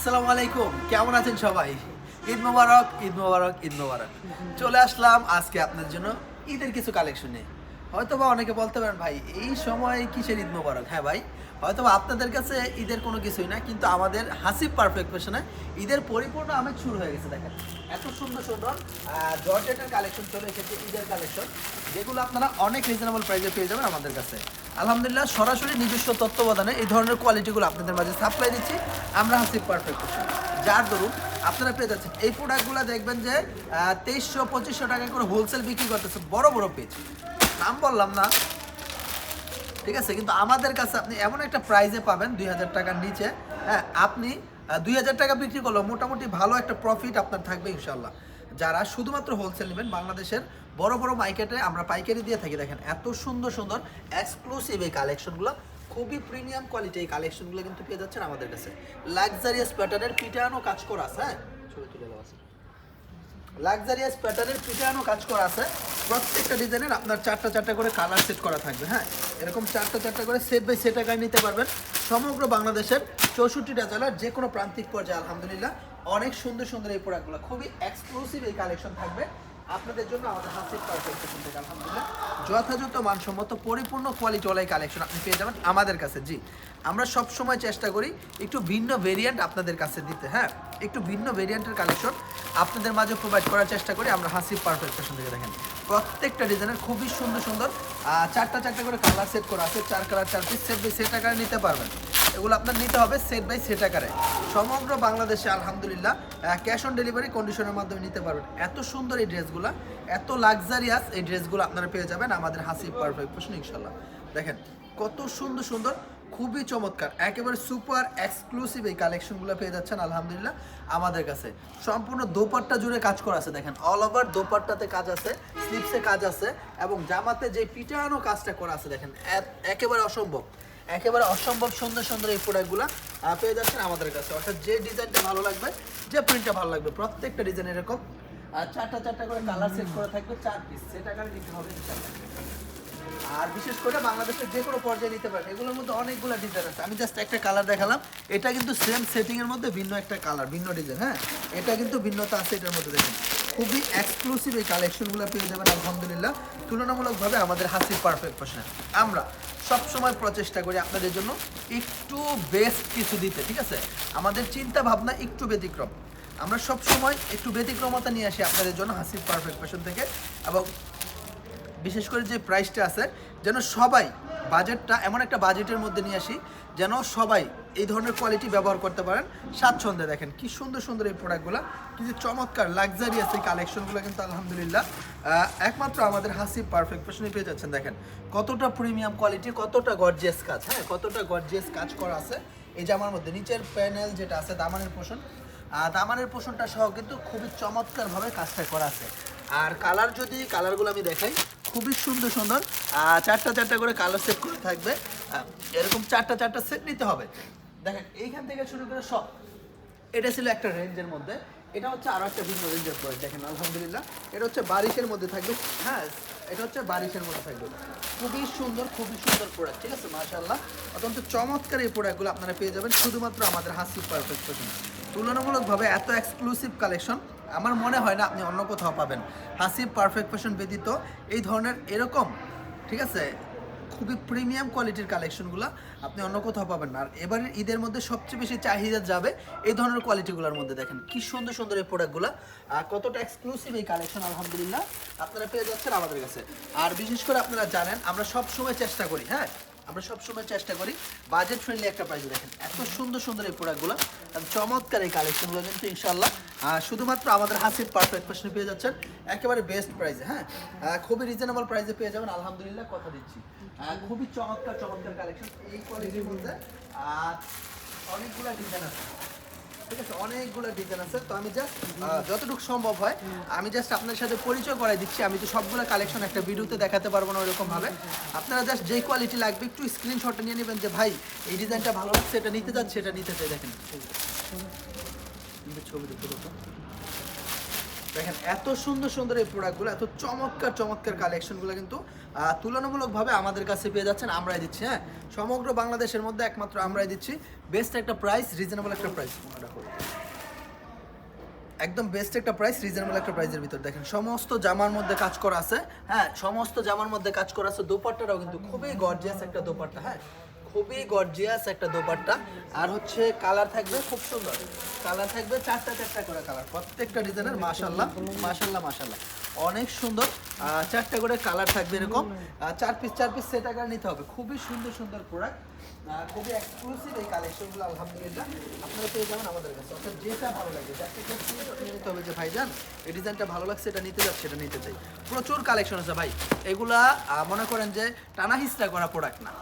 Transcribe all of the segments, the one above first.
আসসালামু আলাইকুম। কেমন আছেন সবাই? ঈদ মোবারক ঈদ মোবারক ঈদ মোবারক। চলে আসলাম আজকে আপনাদের জন্য ঈদের কিছু কালেকশন হয়তো বা অনেকে বলতে পারেন, ভাই, এই সময় কিসের ঈদ মোবারক? হ্যাঁ ভাই হয়তো আপনাদের কাছে ঈদের কোনো কিছুই না, কিন্তু আমাদের হাসিব পারফেক্ট পেশনে ঈদের পরিপূর্ণ আমেজ শুরু হয়ে গেছে, দেখেন। এত সুন্দর সুন্দর জর্জেটের কালেকশন চলে এসেছে ঈদের কালেকশন যেগুলো আপনারা অনেক রিজনেবল প্রাইসে পেয়ে যাবেন আমাদের কাছে। আলহামদুলিল্লাহ, সরাসরি নিজস্ব তত্ত্বাবধানে এই ধরনের কোয়ালিটিগুলো আপনাদের মাঝে সাপ্লাই দিচ্ছি। আমরা হাসিব পারফেক্ট যার দরুন আপনারা পেয়ে যাচ্ছেন। এই প্রোডাক্টগুলো দেখবেন যে তেইশশো, পঁচিশশো টাকা করে হোলসেল বিক্রি করতেছে। বড় বড় পেজ নাম বললাম না। ঠিক আছে, কিন্তু আমাদের কাছে আপনি এমন একটা প্রাইজে পাবেন, দুই হাজার টাকার নিচে। হ্যাঁ আপনি দুই হাজার টাকা বিক্রি করলেও মোটামুটি ভালো একটা প্রফিট আপনার থাকবে ইনশাল্লাহ যারা শুধুমাত্র হোলসেল নেবেন, বাংলাদেশের বড় বড় মার্কেটে আমরা পাইকারি দিয়ে থাকি। দেখেন, এত সুন্দর সুন্দর এক্সক্লুসিভ এই কালেকশনগুলো খুবই প্রিমিয়াম কোয়ালিটি এই কালেকশনগুলো কিন্তু পেয়ে যাচ্ছেন আমাদের কাছে। লাক্সারিয়াস প্যাটার্নের পিটানো কাজ করা আছে হ্যাঁ? ছবি তুলে দেওয়া আছে। লাক্সারিয়াস প্যাটার্নের পিটানো কাজ করা আছে। প্রত্যেকটা ডিজাইনের আপনার চারটা চারটা করে কালার সেট করা থাকবে হ্যাঁ? এরকম চারটা চারটা করে সেট বাই সেট আকারে নিতে পারবেন। সমগ্র বাংলাদেশের চৌষট্টিটা জেলার যে কোনো প্রান্তিক পর্যায়ে, আলহামদুলিল্লাহ, অনেক সুন্দর সুন্দর এই প্রোডাক্টগুলো খুবই এক্সক্লুসিভ এই কালেকশন থাকবে। আপনাদের জন্য আমাদের হাসির পারফেক্ট যথাযথ মানসম্মত পরিপূর্ণ কোয়ালিটি ওলাই কালেকশন আপনি পেয়ে যাবেন আমাদের কাছে। জি, আমরা সব সময় চেষ্টা করি একটু ভিন্ন ভেরিয়েন্ট আপনাদের কাছে দিতে হ্যাঁ? একটু ভিন্ন ভেরিয়েন্টের কালেকশন আপনাদের মাঝে প্রোভাইড করার চেষ্টা করি। আমরা হাসির পারফেক্ট ফ্যাশন থেকে দেখেন। প্রত্যেকটা ডিজাইনের খুবই সুন্দর সুন্দর চারটা চারটা করে কালার সেট করা আছে। চার কালার চার পিস সেট বাই সেট নিতে পারবেন। এগুলো আপনার নিতে হবে সেট বাই সেট আকারে। সমগ্র বাংলাদেশে আলহামদুলিল্লাহ ক্যাশ অন ডেলিভারি কন্ডিশনের মাধ্যমে নিতে পারবেন। এত সুন্দর এই ড্রেসগুলো, এত লাক্সারিয়াস এই ড্রেসগুলো আপনারা পেয়ে যাবেন আমাদের হাসি পারফেক্ট ফ্যাশন ইনশাল্লাহ দেখেন, কত সুন্দর সুন্দর, খুবই চমৎকার, একেবারে সুপার এক্সক্লুসিভ এই কালেকশনগুলো পেয়ে যাচ্ছেন, আলহামদুলিল্লাহ, আমাদের কাছে। সম্পূর্ণ দোপাট্টা জুড়ে কাজ করা আছে, দেখেন অল ওভার দোপাট্টাতে কাজ আছে স্লিপসে কাজ আছে, এবং জামাতে যে পিটানো কাজটা করা আছে, দেখেন একেবারে অসম্ভব। একেবারে অসম্ভব সুন্দর সুন্দর এই প্রোডাক্টগুলো পেয়ে যাচ্ছেন আমাদের কাছে। অর্থাৎ যে ডিজাইনটা ভালো লাগবে, যে প্রিন্টটা ভালো লাগবে, প্রত্যেকটা ডিজাইন এরকম। আর চারটা চারটা করে কালার সেট করে থাকবে, চার পিস নিতে হবে আর বিশেষ করে বাংলাদেশের যে কোনো পর্যায়ে নিতে পারেন। এগুলোর মধ্যে অনেকগুলো ডিজাইন আছে। আমি জাস্ট একটা কালার দেখালাম। এটা কিন্তু সেম সেটিং এর মধ্যে ভিন্ন একটা কালার ভিন্ন ডিজাইন হ্যাঁ? এটা কিন্তু ভিন্নতা আছে এটার মধ্যে দেখেন। খুবই এক্সক্লুসিভ এই কালেকশনগুলো পেয়ে যাবেন, আলহামদুলিল্লাহ। তুলনামূলকভাবে আমাদের হাসির পারফেক্ট ফ্যাশন আমরা সব সময় প্রচেষ্টা করি আপনাদের জন্য একটু বেস্ট কিছু দিতে, ঠিক আছে? আমাদের চিন্তা ভাবনা একটু ব্যতিক্রম। আমরা সব সময় একটু ব্যতিক্রমতা নিয়ে আসি আপনাদের জন্য হাসির পারফেক্ট ফ্যাশন থেকে এবং বিশেষ করে যে প্রাইসটা আছে, যেন সবাই বাজেটটা এমন একটা বাজেটের মধ্যে নিয়ে আসি যেন সবাই এই ধরনের কোয়ালিটি ব্যবহার করতে পারেন। স্বাচ্ছন্দ্যে দেখেন কি সুন্দর সুন্দর এই প্রোডাক্টগুলো কিন্তু চমৎকার লাক্সারিয়াস এই কালেকশনগুলো কিন্তু আলহামদুলিল্লাহ। একমাত্র আমাদের হাসি পারফেক্ট ফ্যাশনে পেয়ে যাচ্ছেন, দেখেন। কতটা প্রিমিয়াম কোয়ালিটি কতটা গর্জিয়াস কাজ হ্যাঁ কতটা গর্জিয়াস কাজ করা আছে। এই জামার মধ্যে নিচের প্যানেল যেটা আছে, দামানের পোষণ। দামানের পোষণটা সহ কিন্তু খুবই চমৎকারভাবে কাজটা করা আছে। আর কালার যদি কালারগুলো আমি দেখাই খুবই সুন্দর সুন্দর চারটা চারটা করে কালার সেট করে থাকবে। এরকম চারটা চারটা সেট নিতে হবে। দেখেন, এইখান থেকে শুরু করে সব। এটা ছিল একটা রেঞ্জের মধ্যে। এটা হচ্ছে আরও একটা ভিন্ন রেঞ্জের প্রোডাক্ট দেখেন, আলহামদুলিল্লাহ। এটা হচ্ছে বারিশের মধ্যে থাকবে। হ্যাঁ এটা হচ্ছে বারিশের মধ্যে থাকবে। খুবই সুন্দর খুবই সুন্দর প্রোডাক্ট ঠিক আছে? মাশাআল্লাহ। অত্যন্ত চমৎকার এই প্রোডাক্টগুলো আপনারা পেয়ে যাবেন শুধুমাত্র আমাদের হাসি পারফেক্ট তুলনামূলকভাবে এত এক্সক্লুসিভ কালেকশন আমার মনে হয় না আপনি অন্য কোথাও পাবেন। হাসি পারফেক্ট ফ্যাশন ব্যতীত এই ধরনের এরকম, ঠিক আছে, খুবই প্রিমিয়াম কোয়ালিটির কালেকশনগুলো আপনি অন্য কোথাও পাবেন না। আর এবারের ঈদের মধ্যে সবচেয়ে বেশি চাহিদা যাবে এই ধরনের কোয়ালিটিগুলোর মধ্যে দেখেন। কি সুন্দর সুন্দর এই প্রোডাক্টগুলো আর কতটা এক্সক্লুসিভ এই কালেকশন আলহামদুলিল্লাহ, আপনারা পেয়ে যাচ্ছেন আমাদের কাছে। আর বিশেষ করে আপনারা জানেন, আমরা সব সময় চেষ্টা করি হ্যাঁ? আমরা সবসময় চেষ্টা করি বাজেট ফ্রেন্ডলি একটা প্রাইস দেখেন। এত সুন্দর সুন্দর এই প্রোডাক্টগুলো চমৎকার এই কালেকশনগুলো কিন্তু ইনশাল্লাহ শুধুমাত্র আমাদের হাসির পারফেক্ট ফ্যাশনে পেয়ে যাচ্ছেন। একেবারে বেস্ট প্রাইসে হ্যাঁ? খুবই রিজনেবল প্রাইসে পেয়ে যাবেন। আলহামদুলিল্লাহ, কথা দিচ্ছি। খুবই চমৎকার চমৎকার কালেকশন এই কোয়ালিটির মধ্যে অনেকগুলো ডিজাইন আছে। ঠিক আছে, অনেকগুলো ডিজাইন আছে, তো আমি জাস্ট যতটুকু সম্ভব হয়, আমি জাস্ট আপনার সাথে পরিচয় করাই দিচ্ছি। আমি তো সবগুলো কালেকশন একটা ভিডিওতে দেখাতে পারব না ওইরকম ভাবে আপনারা জাস্ট যে কোয়ালিটি লাগবে, একটু স্ক্রিনশটটা নিয়ে নেবেন যে, ভাই, এই ডিজাইনটা ভালো লাগছে, এটা নিতে চান, সেটা নিতে চাই। দেখেন। ছবি দেখতে দেখেন, এত সুন্দর সুন্দর এই প্রোডাক্টগুলো এত চমৎকার চমৎকার কালেকশনগুলো কিন্তু তুলনামূলকভাবে আমাদের কাছে পেয়ে যাচ্ছেন, আমরাই দিচ্ছি হ্যাঁ? সমগ্র বাংলাদেশের মধ্যে একমাত্র আমরাই দিচ্ছি বেস্ট একটা প্রাইস রিজনেবল একটা প্রাইস একদম বেস্ট একটা প্রাইস রিজনেবল একটা প্রাইসের ভিতর। দেখেন, সমস্ত জামার মধ্যে কাজ করা আছে হ্যাঁ? সমস্ত জামার মধ্যে কাজ করা আছে, দোপাট্টাটাও কিন্তু খুবই গর্জিয়াস একটা দোপাট্টা হ্যাঁ? খুবই গর্জিয়াস একটা দোপাট্টা। আর হচ্ছে কালার থাকবে খুব সুন্দর। কালার থাকবে চারটা চারটা করে কালার প্রত্যেকটা ডিজাইনের মাশাল্লাহ মাশাল্লাহ মাশাল্লাহ অনেক সুন্দর। চারটা করে কালার থাকবে এরকম। চার পিস চার পিস সেট আকার নিতে হবে। খুবই সুন্দর সুন্দর প্রোডাক্ট খুবই এক্সক্লুসিভ এই কালেকশনগুলো আলহামদুলিল্লাহ। আপনারা পেয়ে যাবেন আমাদের কাছে। অর্থাৎ যেটা ভালো লাগে নিতে হবে যে ভাইজান, এই ডিজাইনটা ভালো লাগছে, এটা নিতে যাচ্ছে, এটা নিতে চাই। প্রচুর কালেকশন আছে ভাই। এগুলা মনে করেন যে টানা হিস্টা করা প্রোডাক্ট না।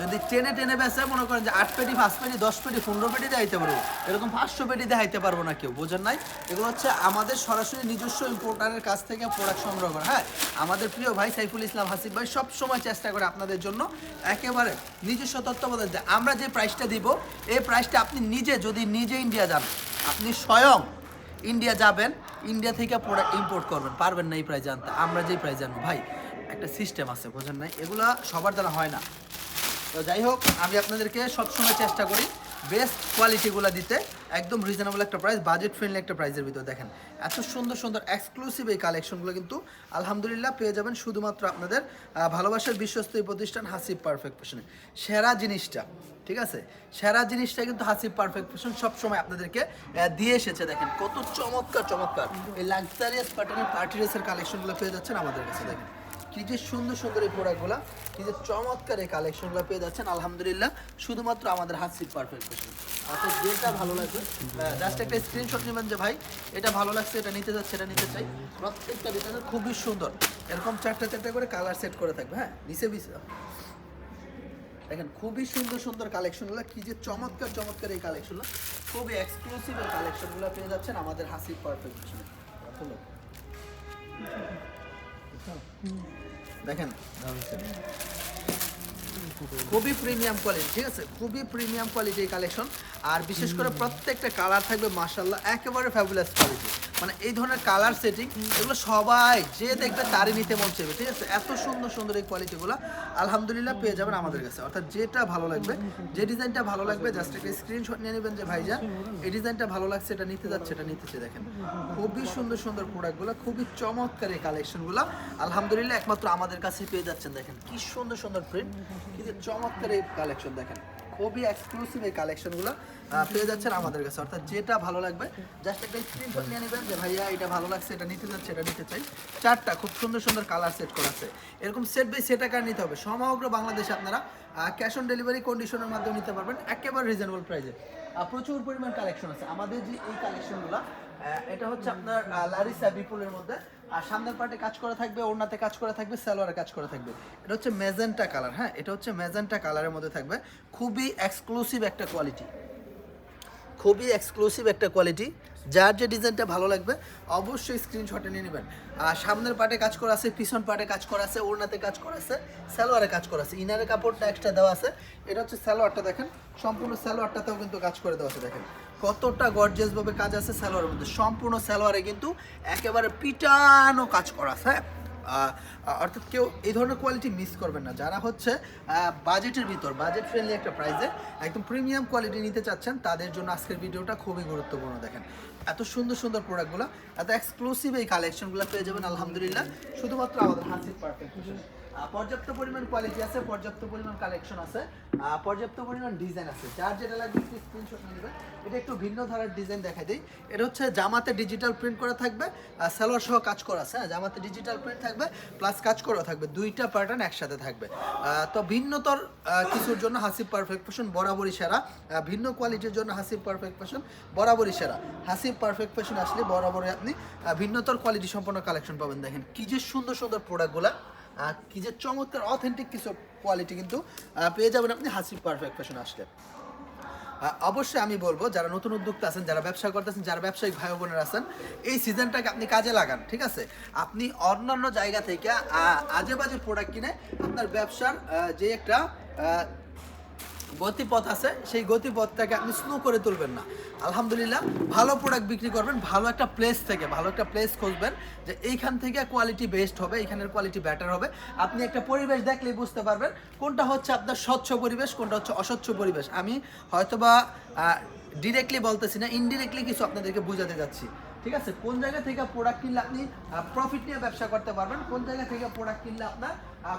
যদি টেনে টেনে বেসে মনে করেন যে আট পেটি, পাঁচ পেটি, দশ পেটি, পনেরো পেটি দেখাইতে পারব, এরকম পাঁচশো পেটি দেখাইতে পারব না কেউ, বোঝেন নাই? এগুলো হচ্ছে আমাদের সরাসরি নিজস্ব ইম্পোর্টারের কাছ থেকে প্রোডাক্ট সংগ্রহ করা। হ্যাঁ আমাদের প্রিয় ভাই সাইফুল ইসলাম হাসিফ ভাই সব সময় চেষ্টা করে আপনাদের জন্য একেবারে নিজস্ব তত্ত্বাবধান আমরা যে প্রাইসটা দিব, এই প্রাইসটা আপনি নিজে যদি নিজে ইন্ডিয়া যান, আপনি স্বয়ং ইন্ডিয়া যাবেন ইন্ডিয়া থেকে প্রোডাক্ট ইম্পোর্ট করবেন, পারবেন না এই প্রাইস জানতে আমরা যেই প্রাইস জানব ভাই, একটা সিস্টেম আছে, বোঝেন নাই? এগুলা সবার দ্বারা হয় না। তো যাই হোক, আমি আপনাদেরকে সবসময় চেষ্টা করি বেস্ট কোয়ালিটিগুলো দিতে। একদম রিজনেবল একটা প্রাইস বাজেট ফ্রেন্ডলি একটা প্রাইসের ভিতর দেখেন। এত সুন্দর সুন্দর এক্সক্লুসিভ এই কালেকশনগুলো কিন্তু আলহামদুলিল্লাহ পেয়ে যাবেন শুধুমাত্র আপনাদের ভালোবাসার বিশ্বস্ত এই প্রতিষ্ঠান হাসিব পারফেক্ট ফ্যাশনে সেরা জিনিসটা, ঠিক আছে? সেরা জিনিসটা কিন্তু হাসিব পারফেক্ট ফ্যাশন সবসময় আপনাদেরকে দিয়ে এসেছে। দেখেন কত চমৎকার চমৎকার। এই লাক্সারিয়াস প্যাটার্নের পার্টি ড্রেসের কালেকশনগুলো পেয়ে যাচ্ছেন আমাদের কাছে, দেখেন। কি যে সুন্দর সুন্দর এই প্রোডাক্টগুলো যে চমৎকার এই কালেকশনগুলো পেয়ে যাচ্ছেন, আলহামদুলিল্লাহ। শুধুমাত্র আমাদের হাসির পারফেক্ট পেশেন্ট অর্থাৎ যেটা ভালো লাগবে জাস্ট একটা স্ক্রিনশট নেবেন যে ভাই, এটা ভালো লাগছে, এটা নিতে যাচ্ছে, এটা নিতে চাই। প্রত্যেকটা ডিজাইনের খুবই সুন্দর। এরকম চারটা চারটা করে কালার সেট করে থাকবে হ্যাঁ নিচে বিচে দেখেন, খুবই সুন্দর সুন্দর কালেকশনগুলো কি যে চমৎকার চমৎকার এই কালেকশনগুলো খুবই এক্সক্লুসিভ এই কালেকশনগুলো পেয়ে যাচ্ছেন আমাদের হাসির পারফেক্ট পেশেন্ট দেখেন। খুবই প্রিমিয়াম কোয়ালিটি ঠিক আছে? খুবই প্রিমিয়াম কোয়ালিটি এই কালেকশন আর বিশেষ করে প্রত্যেকটা কালার থাকবে মার্শাল্লাহ একেবারে ফ্যাবুলাস কোয়ালিটি মানে এই ধরনের কালার সেটিং এগুলো সবাই যে দেখবে তারই নিতে মন চাইবে, ঠিক আছে? এত সুন্দর সুন্দর এই কোয়ালিটিগুলো আলহামদুলিল্লাহ পেয়ে যাবেন আমাদের কাছে। অর্থাৎ যেটা ভালো লাগবে, যে ডিজাইনটা ভালো লাগবে জাস্ট একটা স্ক্রিনশট নিয়ে নেবেন যে, ভাইজান, এই ডিজাইনটা ভালো লাগছে, এটা নিতে যাচ্ছে, এটা নিতেছে দেখেন, খুবই সুন্দর সুন্দর প্রোডাক্টগুলো খুবই চমৎকার এই কালেকশনগুলো আলহামদুলিল্লাহ একমাত্র আমাদের কাছে পেয়ে যাচ্ছেন, দেখেন। কি সুন্দর সুন্দর প্রিন্ট কিন্তু চমৎকার এই কালেকশন দেখেন। খুবই এক্সক্লুসিভ এই কালেকশনগুলো পেয়ে যাচ্ছেন আমাদের কাছে। অর্থাৎ যেটা ভালো লাগবে জাস্ট একটা স্ক্রিনশট নিয়ে নেবেন যে, ভাইয়া, এটা ভালো লাগছে, এটা নিতে যাচ্ছে এটা নিতে চাই। চারটা খুব সুন্দর সুন্দর কালার সেট করা আছে। এরকম সেট বাই সেট আকার নিতে হবে। সমগ্র বাংলাদেশে আপনারা ক্যাশ অন ডেলিভারি কন্ডিশনের মাধ্যমে নিতে পারবেন, একেবারে রিজনেবল প্রাইসে প্রচুর পরিমাণ কালেকশন আছে। আমাদের যে এই কালেকশনগুলো এটা হচ্ছে আপনার লারিসা বিপুলের মধ্যে। আর সামনের পার্টে কাজ করা থাকবে, ওড়নাতে কাজ করে থাকবে, সালোয়ারে কাজ করে থাকবে। এটা হচ্ছে মেজেন্টা কালার হ্যাঁ? এটা হচ্ছে মেজেন্টা কালারের মধ্যে থাকবে। খুবই এক্সক্লুসিভ একটা কোয়ালিটি খুবই এক্সক্লুসিভ একটা কোয়ালিটি যার যে ডিজাইনটা ভালো লাগবে, অবশ্যই স্ক্রিনশটে নিয়ে নেবেন। আর সামনের পার্টে কাজ করা আছে, পিছন পার্টে কাজ করা আছে, ওড়নাতে কাজ করা আছে, সালোয়ারে কাজ করা আছে। ইনারের কাপড়টা এক্সট্রা দেওয়া আছে। এটা হচ্ছে স্যালোয়ারটা দেখেন, সম্পূর্ণ সালোয়ারটাতেও কিন্তু কাজ করে দেওয়া আছে, দেখেন। কতটা গর্জেসভাবে ভাবে কাজ আছে সালোয়ারের মধ্যে। সম্পূর্ণ সালোয়ারে কিন্তু একেবারে পিটানো কাজ করা আছে হ্যাঁ? অর্থাৎ কেউ এই ধরনের কোয়ালিটি মিস করবেন না। যারা হচ্ছে বাজেটের ভিতর বাজেট ফ্রেন্ডলি একটা প্রাইসে একদম প্রিমিয়াম কোয়ালিটি নিতে চাচ্ছেন, তাদের জন্য আজকের ভিডিওটা খুবই গুরুত্বপূর্ণ দেখেন। এত সুন্দর সুন্দর প্রোডাক্টগুলো এত এক্সক্লুসিভ এই কালেকশনগুলো পেয়ে যাবেন, আলহামদুলিল্লাহ। শুধুমাত্র আমাদের হাসির পারফেক্ট পর্যাপ্ত পরিমাণ কোয়ালিটি আছে, পর্যাপ্ত পরিমাণ কালেকশন আছে পর্যাপ্ত পরিমাণ ডিজাইন আছে। যার যেটা লাগবে একটু স্ক্রিনশট নিয়ে নেবেন এটা একটু ভিন্ন ধারার ডিজাইন দেখাই দিই। এটা হচ্ছে জামাতে ডিজিটাল প্রিন্ট করা থাকবে, আর সালোয়ার সহ কাজ করা আছে। হ্যাঁ জামাতে ডিজিটাল প্রিন্ট থাকবে প্লাস কাজ করা থাকবে। দুইটা প্যাটার্ন একসাথে থাকবে। তো ভিন্নতর কিছুর জন্য হাসিব পারফেক্ট ফ্যাশন বরাবরই সেরা। ভিন্ন কোয়ালিটির জন্য হাসিব পারফেক্ট ফ্যাশন বরাবরই সেরা। হাসিব পারফেক্ট ফ্যাশন আসলে বরাবরই আপনি ভিন্নতর কোয়ালিটি সম্পন্ন কালেকশন পাবেন। দেখেন কি যে সুন্দর সুন্দর প্রোডাক্টগুলো কি যে চমৎকার অথেন্টিক কিছু কোয়ালিটি কিন্তু পেয়ে যাবেন আপনি হাসিব পারফেক্ট ফ্যাশন আসলে। অবশ্যই আমি বলব, যারা নতুন উদ্যোক্তা আছেন, যারা ব্যবসা করতেছেন যারা ব্যবসায়িক ভাই বোনেরা আছেন, এই সিজনটাকে আপনি কাজে লাগান, ঠিক আছে? আপনি অন্যান্য জায়গা থেকে আজে বাজে প্রোডাক্ট কিনে আপনার ব্যবসার যে একটা গতিপথ আছে, সেই গতিপথটাকে আপনি স্লো করে তুলবেন না। আলহামদুলিল্লাহ, ভালো প্রোডাক্ট বিক্রি করবেন, ভালো একটা প্লেস থেকে, ভালো একটা প্লেস খুঁজবেন যে এইখান থেকে কোয়ালিটি বেস্ট হবে এখানের কোয়ালিটি বেটার হবে। আপনি একটা পরিবেশ দেখলেই বুঝতে পারবেন কোনটা হচ্ছে আপনার স্বচ্ছ পরিবেশ, কোনটা হচ্ছে অস্বচ্ছ পরিবেশ। আমি হয়তোবা ডিরেক্টলি বলতেছি না ইনডিরেক্টলি কিছু আপনাদেরকে বোঝাতে যাচ্ছি। ঠিক আছে? কোন জায়গা থেকে প্রোডাক্ট কিনলে আপনি প্রফিট নিয়ে ব্যবসা করতে পারবেন, কোন জায়গা থেকে প্রোডাক্ট কিনলে আপনার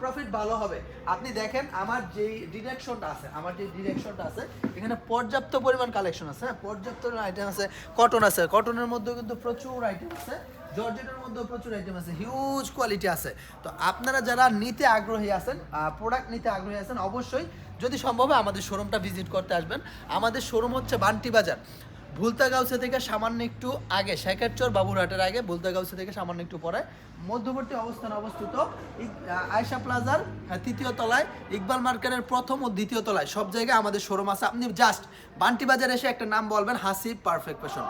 প্রফিট ভালো হবে। আপনি দেখেন, আমার যে ডিরেকশনটা আছে, আমার যে ডিরেকশনটা আছে, এখানে পর্যাপ্ত পরিমাণ কালেকশন আছে হ্যাঁ? পর্যাপ্ত আইটেম আছে কটন আছে। কটনের মধ্যেও কিন্তু প্রচুর আইটেম আছে জর্জেটের মধ্যেও প্রচুর আইটেম আছে হিউজ কোয়ালিটি আছে। তো আপনারা যারা নিতে আগ্রহী আছেন প্রোডাক্ট নিতে আগ্রহী আছেন, অবশ্যই যদি সম্ভব হয় আমাদের শোরুমটা ভিজিট করতে আসবেন। আমাদের শোরুম হচ্ছে বান্টি বাজার। ভুলতাগাউসে থেকে সামান্য একটু আগে, শেখারচর বাবুরহাটের আগে ভুলতাগাউসে থেকে সামান্য একটু পরে মধ্যবর্তী অবস্থানে অবস্থিত আয়সা প্লাজার তৃতীয় তলায়, ইকবাল মার্কেটের প্রথম ও দ্বিতীয় তলায়, সব জায়গায় আমাদের শোরুম আছে। আপনি জাস্ট বান্টি বাজার এসে একটা নাম বলবেন হাসি পারফেক্ট ফ্যাশন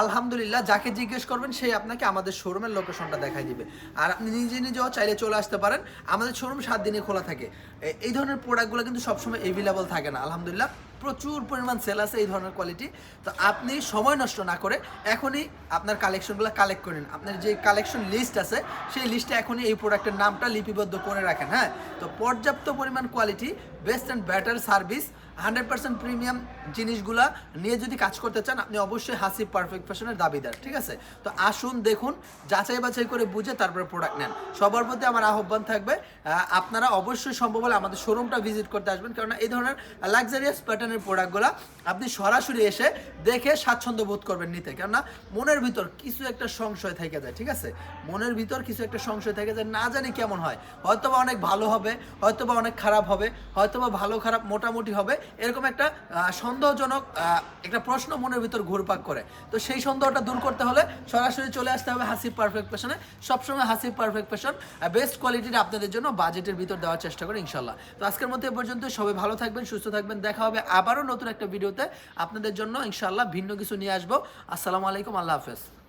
আলহামদুলিল্লাহ, যাকে জিজ্ঞেস করবেন সেই আপনাকে আমাদের শোরুমের লোকেশনটা দেখাই দিবে। আর আপনি নিজে নিজেও চাইলে চলে আসতে পারেন। আমাদের শোরুম সাত দিনে খোলা থাকে। এই ধরনের প্রোডাক্টগুলো কিন্তু সবসময় এভেলেবল থাকে না। আলহামদুলিল্লাহ, প্রচুর পরিমাণ সেল আছে এই ধরনের কোয়ালিটি তো আপনি সময় নষ্ট না করে এখনই আপনার কালেকশনগুলো কালেক্ট করে নিন। আপনার যে কালেকশন লিস্ট আছে, সেই লিস্টে এখনই এই প্রোডাক্টের নামটা লিপিবদ্ধ করে রাখেন হ্যাঁ? তো পর্যাপ্ত পরিমাণ quality best and better service hundred percent premium জিনিসগুলা নিয়ে যদি কাজ করতে চান, আপনি অবশ্যই হাসি পারফেক্ট ফ্যাশনের দাবিদার, ঠিক আছে? তো আসুন, দেখুন, যাচাই বাছাই করে বুঝে তারপরে প্রোডাক্ট নেন। সবার প্রতি আমার আহ্বান থাকবে আপনারা অবশ্যই সম্ভব হলে আমাদের শোরুমটা ভিজিট করতে আসবেন। কারণ এই ধরনের লাক্সারিয়াস প্যাটার্নের প্রোডাক্টগুলো আপনি সরাসরি এসে দেখে স্বাচ্ছন্দ্য বোধ করবেন নিতে। কেননা মনের ভিতর কিছু একটা সংশয় থেকে যায়, ঠিক আছে? মনের ভিতর কিছু একটা সংশয় থেকে যায়, না জানি কেমন হয়। হয়তোবা অনেক ভালো হবে, হয়তোবা অনেক খারাপ হবে, হয়তোবা ভালো খারাপ মোটামুটি হবে এরকম একটা সন্দেহজনক একটা প্রশ্ন মনের ভিতর ঘুরপাক করে। তো সেই সন্দেহটা দূর করতে হলে সরাসরি চলে আসতে হবে হাসিব পারফেক্ট ফ্যাশনে সবসময় হাসিব পারফেক্ট ফ্যাশন বেস্ট কোয়ালিটির আপনাদের জন্য বাজেটের ভিতর দেওয়ার চেষ্টা করি ইনশাল্লাহ তো আজকের মধ্যে এ পর্যন্ত, সবাই ভালো থাকবেন, সুস্থ থাকবেন। দেখা হবে আবারও নতুন একটা ভিডিওতে আপনাদের জন্য ইনশাল্লাহ ভিন্ন কিছু নিয়ে আসব। আসসালামু আলাইকুম, আল্লাহ হাফেজ।